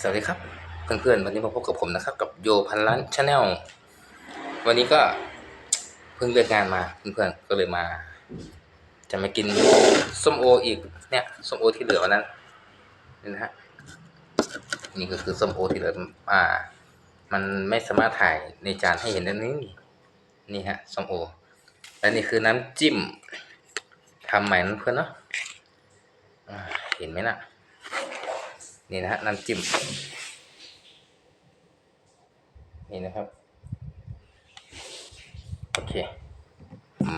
สวัสดีครับเพื่อนๆวันนี้มาพบกับผมนะครับ กับโยพันล้านชาแนลวันนี้ก็เพิ่งเลิกงานมาเพื่อนๆก็เลยมา จะมากินส้มโออีกเนี่ยส้มโอที่เหลือวันนั้นนี่นะฮะนี่ก็คือส้มโอที่เหลืออ่า มันไม่สามารถถ่ายในจานให้เห็นได้นี่นี่ฮะส้มโอและนี่คือน้ำจิ้มทำใหม่นะเพื่อนเนาะเห็นไหมน่ะ นี่นะฮะน้ำจิ้มนี่นะครับ โอเค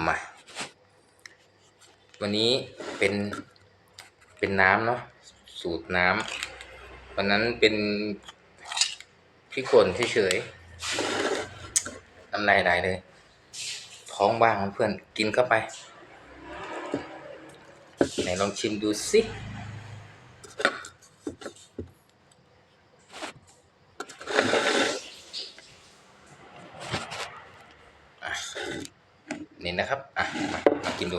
มา วันนี้เป็นเป็นน้ำเนาะสูตรน้ำวันนั้นเป็นพริกป่นเฉยๆน้ำลายไหลเลย ท้องว่างเพื่อนกินเข้าไป ไหนลองชิมดูสิ นี่นะครับ อะ มามากินดู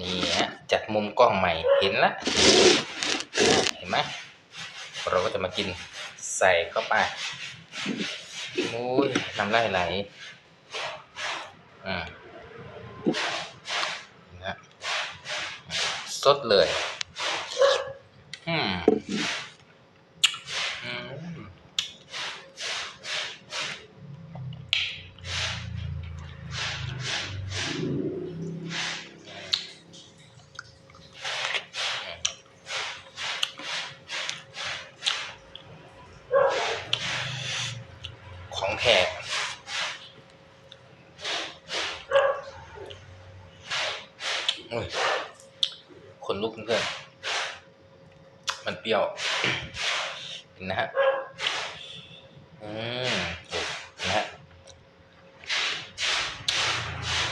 นี่ฮะ จัด มุมกล้องใหม่เห็นละเห็นไหมเราก็จะมากินใส่เข้าไปอุ้ยน้ำไหลไหลอืมนะสดเลย อืม ของแท้คนลุกเพื่อน มันเปรี้ยว เห็นนะฮะ อืมนะฮะ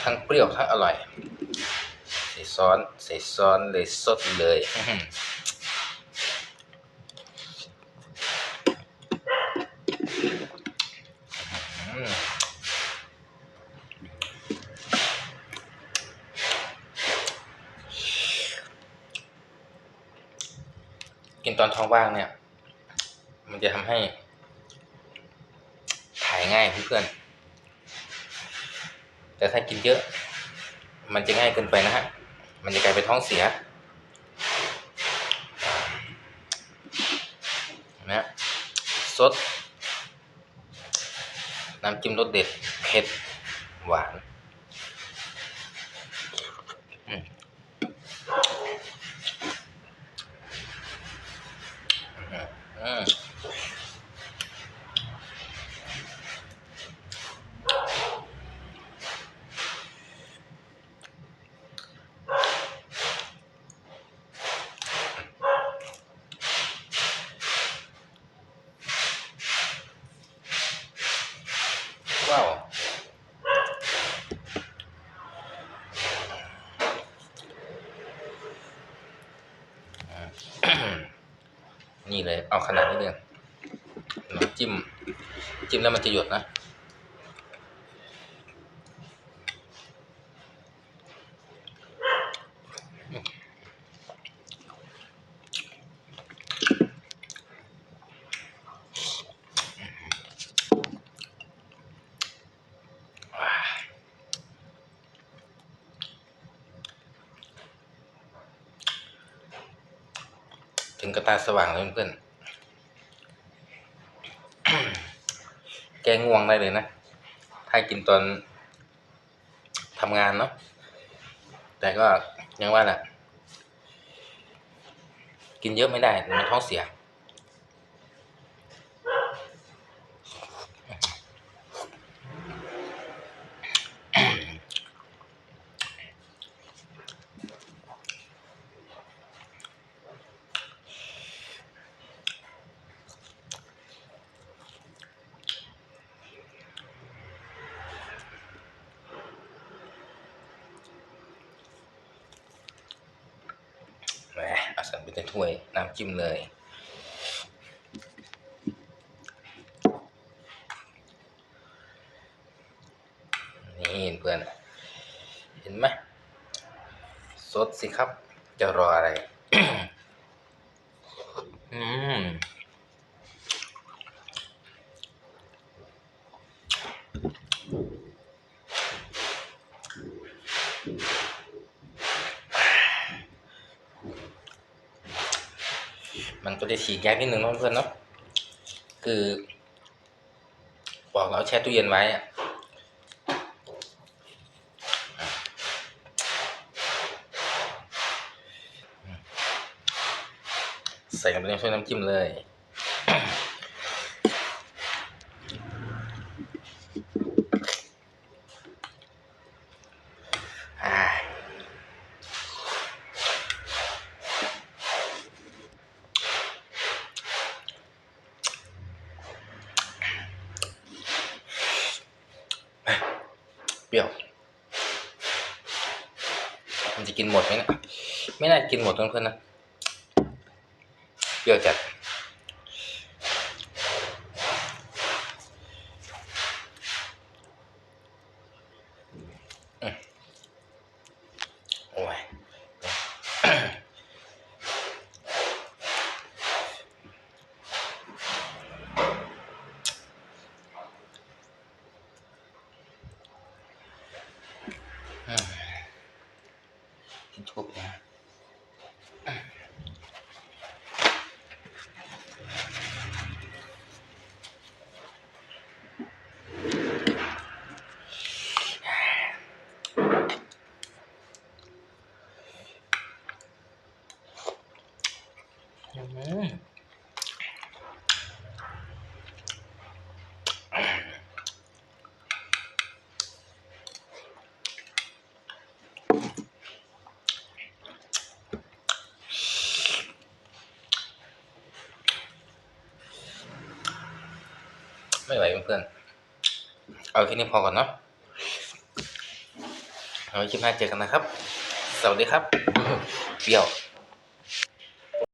ทั้งเปรี้ยวทั้งอร่อย ใส่ซ้อน ใส่ซ้อนเลยสดเลยอื้อหืออืมกิน ตอนท้องว่างเนี่ย มันจะทำให้ ถ่ายง่ายเพื่อนๆแต่ถ้ากินเยอะ มันจะง่ายเกินไปนะฮะ มันจะกลายเป็นท้องเสียนไหมฮะสดน้ำจิ้มรสเด็ดเผ็ดหวาน อืมว้าว นี่เลย เอาขนาดนี้เลยจิ้ม จิ้มแล้วมันจะหยดนะ ถึงกระตาสว่างเลยเพื่อนแก้ง่วงได้เลยนะ ถ้ากินตอนทำงานเนาะ แต่ก็ยังว่าแหละ กินเยอะไม่ได้มันท้องเสีย แต่ถ้วยน้ำจิ้มเลย นี่เพื่อน เห็นไหมสดสิครับ จะรออะไร อืม มันก็จะฉีกยากนิดนึงเนาะเพื่อนเนาะคือ บอกเราแช่ตู้เย็นไว้อะใส่กันไปในช่วยน้ำจิ้มเลย รี้ยว มันจะกินหมดไหมนะไม่น่ากินหมดเพื่อนๆนะเปรี้ยวจัด ไม่ไหวเพื่อนๆเอาแค่นี้พอก่อนเนาะเอาไว้คลิปหน้าเจอกันนะครับ สวัสดีครับ เปรี้ยว